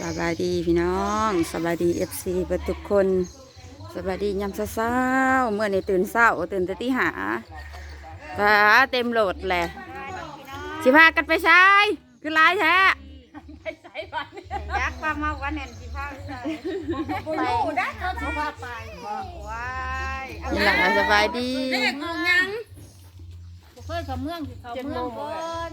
สบายดีพี่น้องสบายดีเอฟซีเทุกคนสบายดียามเช้าๆเมื่อนี้ตื่นเช้าตื่นแต่ตีหาปลาเต็มโหลดแหละสิพากันไปใช้คือหลายแท้ยักษ์ปลาเมากันแน่นสิพาไปไปได้เขาสิพาไปบอกว้ายนี่หลาสบายดีเด็กงงยังบ่เคยเขาเมืองสิเขาเมืองก่อน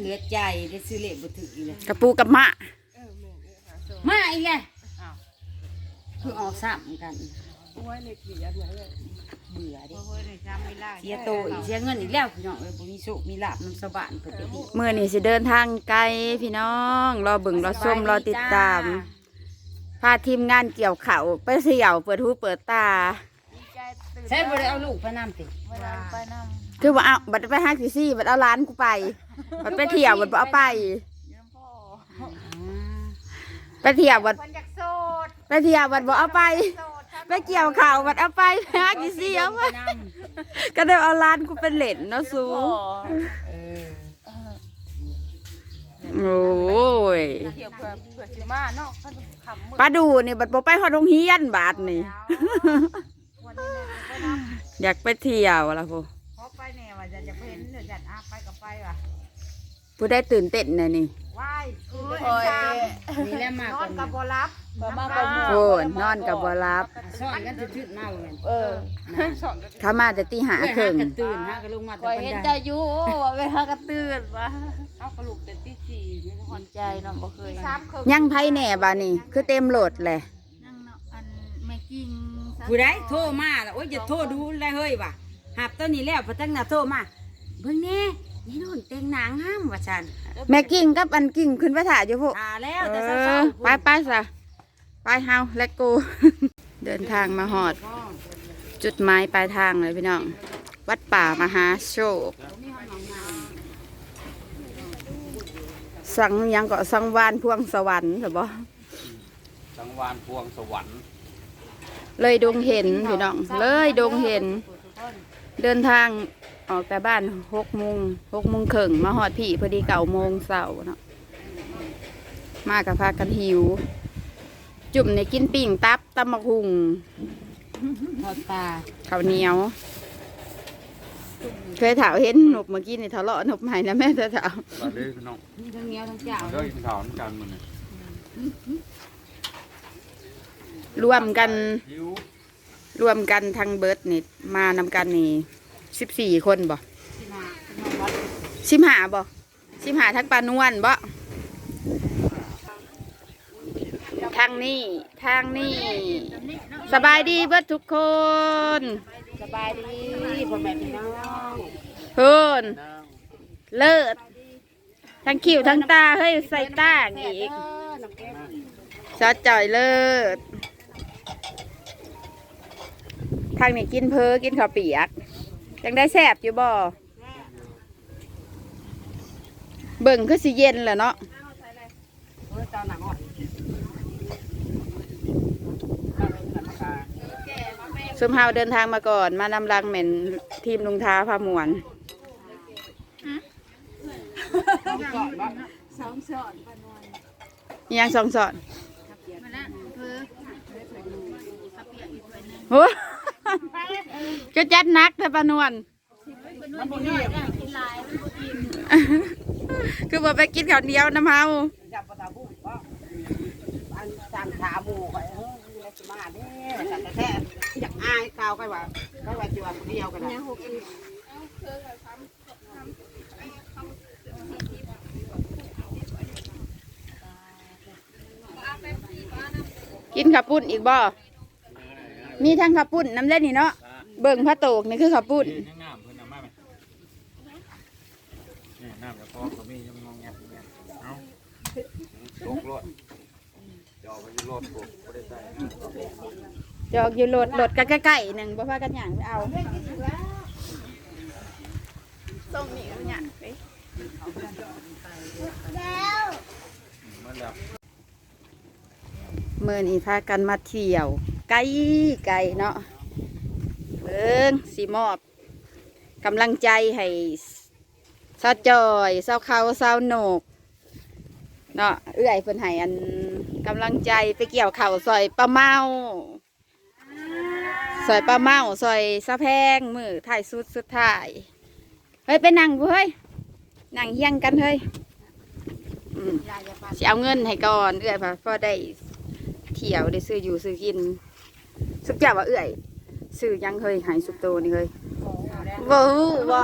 เหลือใจได้ซื้อเลขบุตรอีกเลยกระปูกับมะมาอีกเลยคือออกซ้ำกันเบื่อดิบ่เคยได้จำไม่ได้เสียโตอีกเสียเงินอีกแล้วพี่น้องเอ้ยบ่มีโชคมีลาบน้ำสบานเพิ่นจะดีเมื่อนี้สิเดินทางไกลพี่น้อง รอเบิ่งรอส้มรอติดตามพาทีมงานเกี่ยวเขาวไปเสี่ยวเปิดหูเปิดตาดีใจตื่นใช่บ่ได้เอาลูกไปนำติเวลาไปนำ คือว่าเอาบัดไปห้างซี่บัดเอาร้านกูไป บัดไปเที่ยวบัดบ่เอาไปยืมพ่อไปเที่ยวบัดคนอยากโสดไปเที่ยวบัดบ่เอาไป โสดครับไปเกี่ยวข่าวบัดเอาไปห้างซี่เอาไปนำก็ได้เอาร้านกูเป็นเหรนเนาะสูเออโอ้ยเที่ยวเพื่อเพื่อสิมาเนาะเขาขำมือปลาดูนี่บัดบ่ไปฮอดโรงเรียนบาดนี่ วันนี้เนี่ยไปนำอยากไปเที่ยวล่ะพู นเดี๋ยวจัดอาไปกับไปว่ะผู้ได้ตื่นเต้นน่ะนี่ว้ายคือโอ้ยนี่แหละมานอนกับบ่รับมากับหมู่โอ้ยนอนกับบ่รับซ่อนกันทึดๆเมาแม่นเออเข้ามาแต่ตีหาเอ้ยครึ่งหากระตื่นหากระลงมาคแต่อยบันเห็นไดใจอยู่ว่าไปหากระตื่นวะเอากระลูกแต่ตีสี่นี่นะหอนใจเนาะบ่เคยสามคืนยังไผแหน่บาดนี่คือเต็มโหลดแหละนั่งเนาะอันแม่กิ้งผู้ใดโทรมาแล้วโอ้ยอย่าโทรดูเลยเฮ้ยว่ะหับตัวนี้แล้วพอตั้งหน้าโทรมา เบิ่งแน่นี่โน่นแต่งหนังห้ามว่าฉันแม่กิ้งกับอันกิ้งขึ้นไปถ่ายอยู่พวกตาแล้วเอแต่อเช้าๆไปไปซะไปเฮาและกู เดินทางมาหอด จุดหมายปลายทางเลยพี่น้อง วัดป่ามหาโชค สังหยังก็สังวานพวงสวรรค์เหรอบ่สังวานพวงสวรรค์ เลยดงเห็นพี่น้อง เลยดงเห็น เดินทาง ออกแต่บ้านหกโมงหกโมงครึ่งมาหอดพี่พอดีเก่าโมงเสาร์เนาะมากับพากันหิว จุ่มในกินปิ่งตับตำมะคุงทอดปลาข้าวเหนียว เคยถามเห็นหนบเมื่อกี้นี่ทะเลาะหนบใหม่นะแม่เธอถามมาเลยพี่น้องมีทั้งเหนียวทั้งเจ้ามาเลยกินข้าวน้ำกันมันนี่รวมกันหิวรวมกันทางเบิร์ดนี่มานำกันนี่ สิบสี่คนบ่สิบห้าบ่สิบห้าทั้งปลานวลบ่ทางนี้ทางนี้สบายดีเบิดทุกคน สบายดีพ่อแม่พี่น้องเพิ่นเลิศทั้งคิ้วทั้งตาเฮ้ยใส่ตาอีกน้ำแก้วซอสจ่อยเลิศทางนี้กินเพอกินข้าวเปียก ยังได้แซ่บอยู่บ่เบิ่งคือสิเย็นแหละเนาะเออเจ้าหนังอ่อนซุมเฮาเดินทางมาก่อน มานำรังเหม็นทีมลุงท้าพามวนต้องก่อนว่าอิหยังสองสอนมาละคือโอ้ ก็จัดหนักแต่ปานวลมันบ่นี่คือบ่ไปกินข้าวเหนียวน้ำเฮาจับปลาตาบุ้งก็อันสั่งขาหมูไปเอออยู่ในสมาธิสั่งแต่แท้อยากอายข่าวไปว่าก็ว่าจะว่าคนเดียวกันนะกินข้าวปุ้นอีกบ่มีทั้งข้าวปุ้นน้ำเล่นนี่เนาะ เบิ่งพระโตกนี่คือข้าวปุ้นยังน้ำเพิ่นเอามาไหมนี่น้ำกระเพาะก็มียังงงแงบแงบเอาตกรถจอไปอยู่รถตกไม่ได้ใส่จอกอยู่โหลดโหลดกันใกล้ๆหนึ่งบ่พากันหย่างไปเอาส่งหนีเนี่ยไปมาแล้วเมื่อนี้พากันมาเที่ยว ไกลไกลเนาะเบิงสีมอบกำลังใจให้เศร้าจอยเศร้าเขาเศร้าโหนกเนาะเอื้อยเพิ่นให้อันกำลังใจไปเกี่ยวเข่าซอยปลาเมาซอยปลาเมาซอยสะแพงมือถ่ายสุดสุดท้ายเฮ้ยไปนั่งเฮ้ยนั่งเฮียงกันเฮ้ยอืมสิเอาเงินให้ก่อนเอื้อยพอพอได้เที่ยวได้ซื้ออยู่ซื้อกินสุกเจ้าว่าเอื้อย ซื้อหยังเฮ้ยใหายสุกโตนี่เฮ้ยบ่ฮู้บ่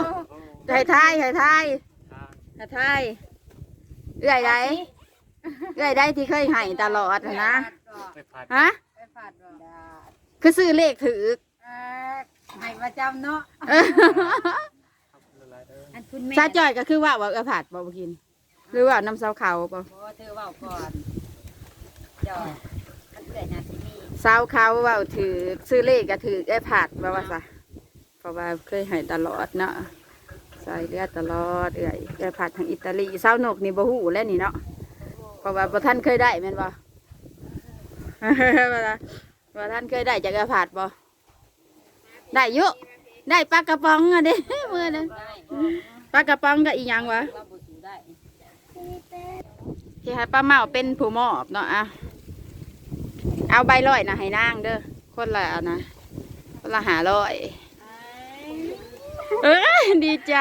ให้ทายให้ทายให้ทายเอื้อยใดเอื้อยใดที่เคยให้ตลอดน่ะนะไปพัดฮะไปฝาดบ่คือซื้อเลขถือเอ่อให้ประจำเนาะอันคุณแม่ซาจ่อยก็คือว่าว่าเอื้อผัดบ่บ่กิน หรือว่าน้ำเสาเขาบ่บ่เธอเว้าก่อนจอยอันเอื้อยน่ะสิมีเสาเขาเว่าถือซื้อเลขก็ถือเอื้อผัดว่าว่าซะเพราะว่าเคยให้ตลอดเนาะใส่เลือดตลอดเอื้อยเอื้อผัดทางอิตาลีเสานกนี่บ่ฮู้แล้วนี่เนาะเพราะว่าบ่ท่านเคยได้แม่นบ่ว่าล่ะบ่ท่านเคยได้จากเอื้อผัดบ่ได้เยอะได้ปลากระป๋องอะเด้มื้อนั้นปลากระป๋องก็อีหยังวะว่าบ่สูได้ที่ให้ป้าเมาเป็นผู้มอบเนาะอะ เอาใบร้อยนะให้นางเด้อคนละอันะคนละหาร้อยเอ้ยดีใจ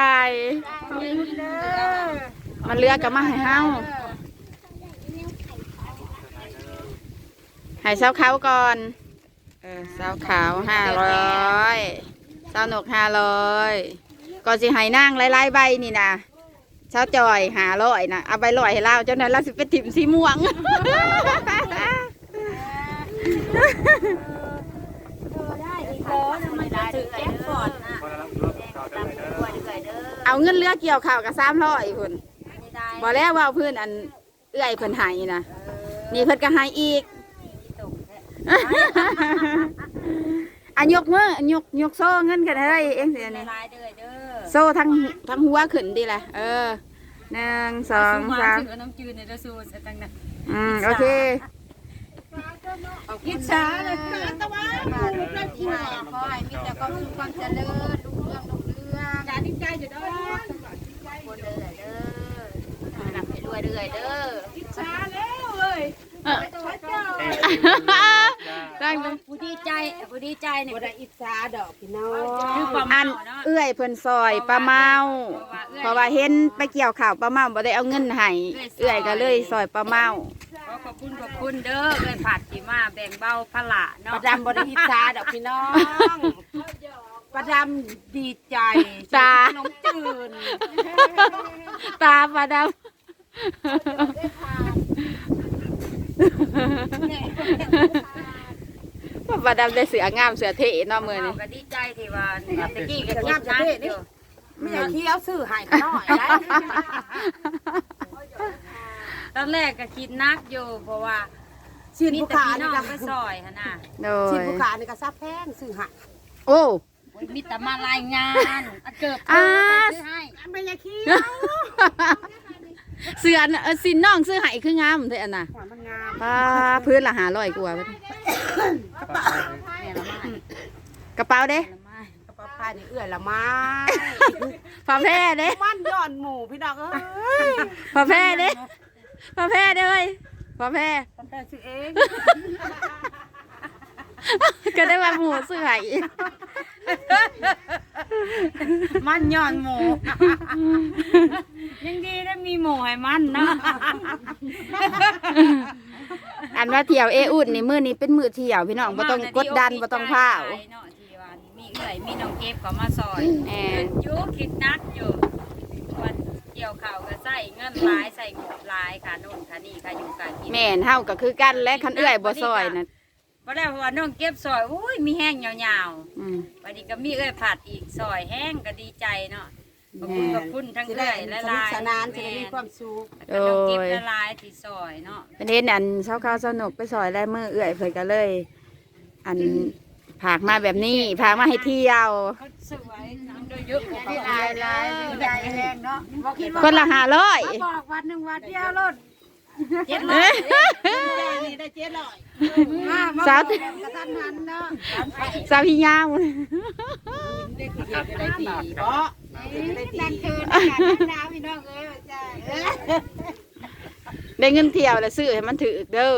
มันเลือกกับมาให้เฮาให้เสาขาวก่อนเออเสาขาวห้าร้อยเสาหนกห้าร้อยก่อนสิให้นางหลายๆใบนี่นะเช้าจอยหาร้อยนะเอาไปร้อยให้เราเจ้านั้นเราสิไปถิ่มสีม่วง เอาเงินเรือเกี่ยวข่าวกับสามร้อยพุ่นไม่ได้บอแล้วว่าเพื่อนอันเอื้อยเพิ่นใหายนะนี่เพิ่นก็ใหายอีกตกแท้อันยกมืออันยกยกโซ่เงินกันได้เองเสียนี่ลายเด้อเด้อโซ่ทั้งทั้งหัวขึ้นดีแหละเออหนึ่งสองสามถือน้ำจืดในเด้อสู้ซะตั้งนั้นอืมโอเค อิจฉาเลยค่ะตะวันขอให้มีแต่ความสุขความเจริญรุ่งเรืองรุ่งเรืองอย่าดิ้นใจอยู่เด้อคนเด้อเด้อหนับให้รวยเด้อเด้ออิจฉาแล้วเอ้ยตัวเจ้าตั้งผู้ดีใจผู้ดีใจเนี่ยบ่ได้อิจฉาดอกพี่น้องอันเอื้อยเพิ่นซอยปลาเมาเพราะว่าเห็นไปเกี่ยวข่าวปลาเมาบ่ได้เอาเงินให้เอื้อยก็เลยซอยปลาเมา คุณขอบคุณเด้อเอ้ยผัดที่มาแบ่งเบาภาระปเนาะระดำบ่ได้อิจฉาดอกพี่น้อง ประดำดีใจตา ขนมจืนตาปลาดำปลาดำได้เสืองามเสือเทเนาะมือเรานี่ก็ดีใจที่ว่าตะกี้ก็คิดนะอยู่ไม่อยากเคี้ยวซื้อให้เขาหน่อยได้ ตอนแรกก็คิดนักอยู่เพราะว่าชิ้นมีผู้แต่ขาพี่น้นี่องก็ไปซอยหั่นน่ะโดชิ้นยผู้ขานี่ก็ซับแพงซื้อให้โอ้ โอ้ยมีแต่มารายงานอันเกิดเธอ่าอซื้อให้ไม่อยากเคี้ยวเสือน่ะเออสินน้องซื้อให้คืองามเท่อันน่ะหวานมันงามป้าพื้นละหาร้อยกว่าเพิ่นแม่ละไม้กระเป๋าเด้ละไม้กระเป๋าผ้านี่เอื้อยละไม้ผ้าแพร่เด้มันย้อนหมูพี่น้องเอ้ยผ้าแพร่เด้ ผ้าแพร่เด้เว้ยผ้าแพร่ตั้งแต่ซื้อเองก็ได้ว่าหมูซื้อให้มันย้อนหมูยังดีได้มีหมูให้มันเนาะอันว่าเที่ยวเออุ่นนี่มื้อนี้เป็นมื้อเที่ยวพี่น้องบ่ต้องกดดันบ่ต้องพร้าวเนาะที่ว่ามีเอื่อยมีน้องเก็บก็มาซอยแหม่อยู่คิดนักอยู่วันเกี่ยวข้าวก็ใส่เงินหลายใส่งบหลายค่ะนู่นค่ะนี่ค่ะอยู่ค่ะกิน แม่นเฮาก็คือกันและคันเอื้อยบ่ซอยน่ะบ่ได้เพราะว่าน้องเก็บซอยอุ้ยมีแห้งยาวอืม ๆวันนี้ก็มีเอ้อยผัดอีกซอยแห้งก็ดีใจเนาะขอบคุณขอบคุณทั้งสิเอ้ได้อยสหนุกลายสๆนานจะได้มีความสุขแม่น้องเก็บละลายที่ซอยเนาะประเด็นอันเช้าข้าวสนุกไปซอยแลมื้อเอื้อยเพิ่นก็เลย อันผากมาแบบนี้ผากมาให้เที่ยว เขาสวยน้ำโดย เยอะกว่าที่เขาลายลายใจแรงเนาะบ่คิดว่าคนละ500มาบอกวันหนึ่งวันเดียวรถเจ็ดร้อยนี่ได้เจ็ดร้อยสาวสาวพี่ยาวได้กี่ได้กี่เพราะได้แรงกี่เกินน้ำพี่น้องเอ้ยได้เงินเที่ยวแล้วซื้อให้มันถือเด้อ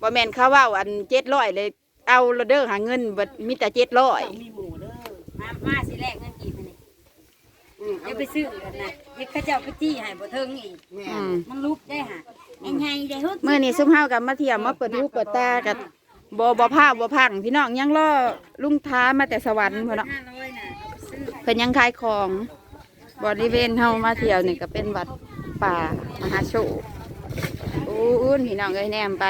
บ่แม่นเขาว้าอันเจ็ดร้อยเลยเอาลเด้อหาเงินบ่มีแต่เจ็ดร้อยมีหมูเด้อมาสิแรกเงินกี่พันนี่อืม เดี๋ยวไปซื้อกันนะเฮ็ดข้าเจ้าไปจี้ให้บ่เทิงอีกแม่อืมมันลุกได้ห่ะไอ้ไงได้ฮึดเมื่อนี้ซุมเฮากับมาเที่ยวมาเปิดหูเปิดตากับบ่บ่พาบ่พังพี่น้องยังรอลุงท้ามาแต่สวรรค์พุ่นเนาะห้าร้อยน่ะเอาไปซื้อเพิ่นยังขายของบริเวณเฮามาเที่ยวนี่ก็เป็นวัดป่ามหาโชคอู้นพี่น้องเอ้ยแนมไป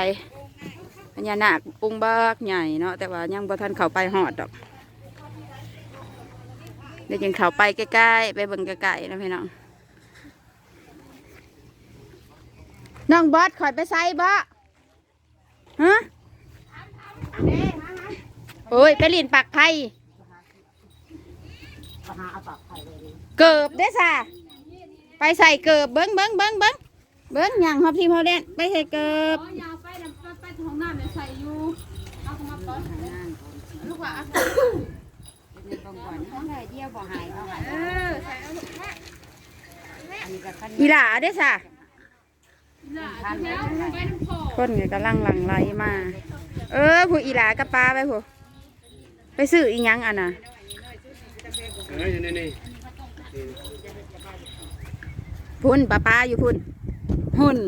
พญานาคปุงบักใหญ่เนาะแต่ว่ายังบ่ทันเข้าไปฮอดดอกเดี๋ยวยังเขาไปใกล้ๆ ไปเบิ่งใกลๆนะพี่น้อง น้องบอสขอยไปใส่บ่ฮะโอ้ย ไปลินปักไผ่เกไข่เลยเกิบได้อซ่าไปใส่เกิบเบิ้งเบิ้งเบิ้งเบิ้งเบิ้งอย่างฮอบทีมฮอลแดนไปใส่เกิบไปไปห้องน้ำเนี่ยใส่อยู่เอามาก่อนลูกว่า เอาในกองก่อนห้องไหนเดียวบ่หายบ่หายเออใส่เอาลูกมาอันนี้ก็คันอีหลาได้อซ่าคันแล้วไปน้ำพอคนก็กำลังหลังไหลมา เออผู้อีหลากับปลาไปผู้ไปซื้ออีหยังอะน่ะเอ้ยนี่นี่พุ่นปลาปลาอยู่พุ่น หุ่น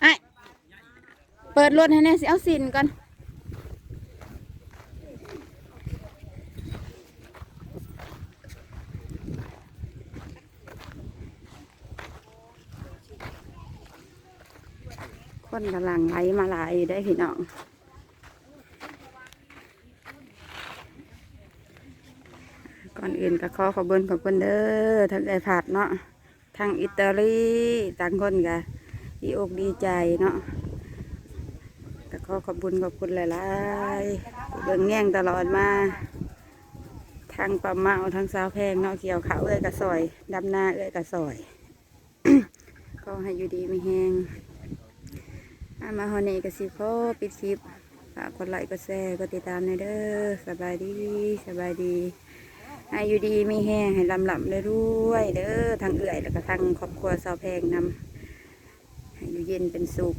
ไอ้เปิ ดรถให้แน่สิเอาสินก่อนคนกำลังไหลมาหลายอยู่ได้พี่น้องก่อนอื่นก็ขอขอบคุณขอบคุณเด้อทั้งไอผัดเนาะทางอิตาลีต่างคนก็ดีอกดีใจเนาะ ขอขอบคุณขอบคุณหลายๆเบิ่งแง่งตลอดมาทางปลาเมาทางสาวแพงเนาะเกี่ยวเขาวเอ้ยกระสอยดำหน้าเอ้ยกระสอย ก็ให้อยู่ดีไม่แห้งอามาฮอนี่ก็สิขอปิดคลิปฝากกดไลค์กดแชร์กดติดตามในอยเด้อสบายดีสบายดีให้อยู่ดีไมีแห้งให้ลำลำเลยด้วยเด้อทางเอื่อยแล้วก็ทางครอบครัวสาวแพงนำให้อยู่เย็นเป็นสุข